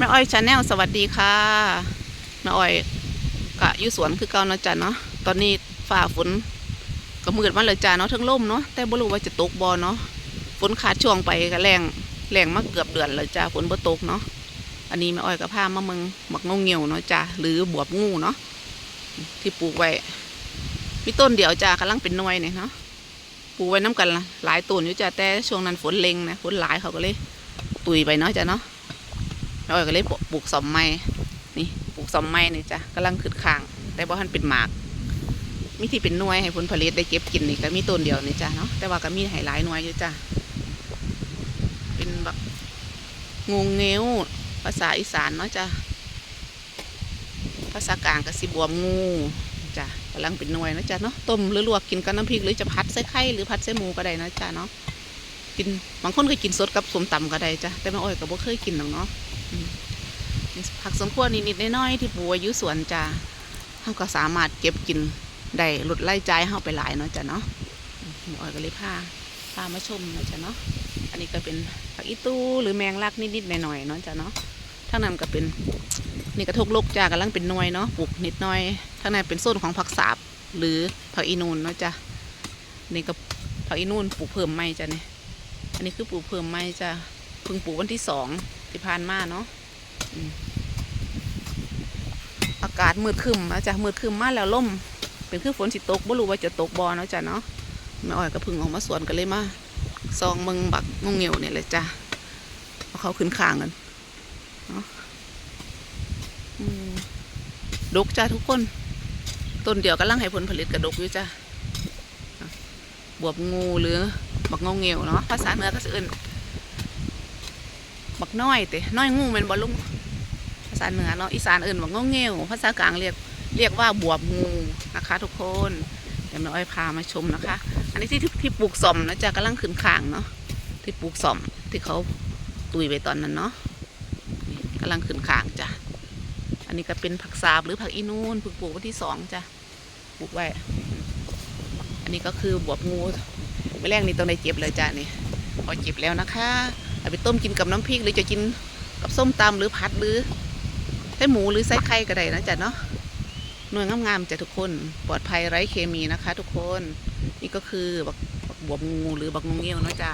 แม่อ้อยชาแนลสวัสดีค่ะแม่อ้อยกะอยู่สวนคือเก่าเนาะจ้ะเนาะตอนนี้ฝ่าฝนก็มืดมาเลยจ้ะเนาะทั้งล่มเนาะแต่บ่รู้ว่าจะตกบ่เนาะฝนขาดช่วงไปก็แรงแรงมาเกือบเดือนเลยจ้ะฝนบ่ตกเนาะอันนี้แม่อ้อยก็พามาเมืองบักงงเงียวเนาะจ้ะหรือบวบงูเนาะที่ปลูกไว้มีต้นเดียวจ้ะกำลังเป็นหน่วยเนี่ยเนาะปลูกไว้น้กันละหลายต้นอยู่จ้ะแต่ช่วงนั้นฝนเล็งนะฝนหลายเขาก็เลยตุยไปเนาะจ้ะเนาะ เราก็เลยปลูกสอมไม้นี่ปลูกสอมไม้นี่จ้ะกำลังขึ้นข้าง แต่ว่ามันเป็นหมาก มีที่เป็นหน่วยให้ผลผลิตได้เก็บกินนี่ก็มีต้นเดียวนี่จ้ะเนาะแต่ว่าก็มีให้หลายหน่วยอยู่จ้ะเป็นแบบงูเงี้ยวภาษาอีสานเนาะจ้ะภาษากลางก็สิบวมงูจ้ะกำลังเป็นหน่วยเนาะจ้ะเนาะต้มหรือลวกกินกับน้ำพริกหรือจะพัดใส่ไข่หรือพัดใส่หมูก็ได้นะจ้ะเนาะกินบางคนก็กินสดกับสมตำก็ได้จ้ะแต่แม่อ้อยก็บ่เคยกินหรอกเนาะ ผักสวนครัวนิดๆน้อยๆที่ปลูกไว้อยู่สวนจ้าเราก็สามารถเก็บกินได้หลุดไล่ใจายเฮาไปหลายเนาะจ้ะเนาะหมูอ้อยก็เลยพาพามาชมเนาะจ้ะเนาะอันนี้ก็เป็นผักอีตู้หรือแมงลักนิดๆหน่อยๆเนาะจ้ะเนาะทางนั้นก็เป็นนี่กระทกลกจ้ากำลังเป็นน่วยเนาะปลูกนิดหน่อยทางในเป็นโซนของผักสาบหรือผักอีนูนเนาะจ้ะนี่ก็ผักอีนูนปลูกเพิ่มไม่จ้ะเนี่ยอันนี้คือปลูกเพิ่มไม่จ้ะเพิ่งปลูกวันที่สอง ที่ผ่านมาเนาะอากาศมืดคึมอาจจะมืดคึมมาแล้วล่ม เป็นคือฝนสิตกบ่รู้ว่าจะตกบอเนาะจ้ะเนาะแม่อ้อยก็พึ่งออกมาสวนกันเลยมาซองมึงบักงงเงียวเนี่ยเลยจ้ะเอาเขาขึ้นข้างกันเนาะดกจ้ะทุกคนต้นเดียวกำลังให้ผลผลิตกระดกอยู่จ้ะบวบงูหรือบักงงเงียวเนาะภาษาเหนือก็จะเอื่น บักน้อยเตะน้อยงูแมันบอลุงภาษาเหนือเนาะอีสานอื่นว่างงเงี้ยวภาษากลางเรียกเรียกว่าบวบงูนะคะ ทุกคนเดี๋ยวน้อยพามาชมนะคะ อันนี้ที่ที่ปลูกสมนะจ๊ะกำลังขึ้นข้างเนาะที่ปลูกสมที่เขาตุยไปตอนนั้นเนาะกำลังขึ้นข้างจ้ะอันนี้ก็เป็นผักสาบหรือผักอีนูนเพิ่งปลูกวันที่สองจ้ะปลูกไว้ อันนี้ก็คือบวบงูไม่แรกนี่ต้องได้เก็บเลยจ้ะนี่พอเก็บแล้วนะคะ เอาไปต้มกินกับน้ำพริกหรือจะกินกับส้มตำหรือผัดหรือใส่หมูหรือใส่ไข่ก็ได้นะจ๊ะเนาะหน่วยงามๆจ้ะทุกคนปลอดภัยไร้เคมีนะคะ ทุกคน นี่ก็คือบักบักบวบงูหรือบักงงเงี้ยวเนาะจ้ะ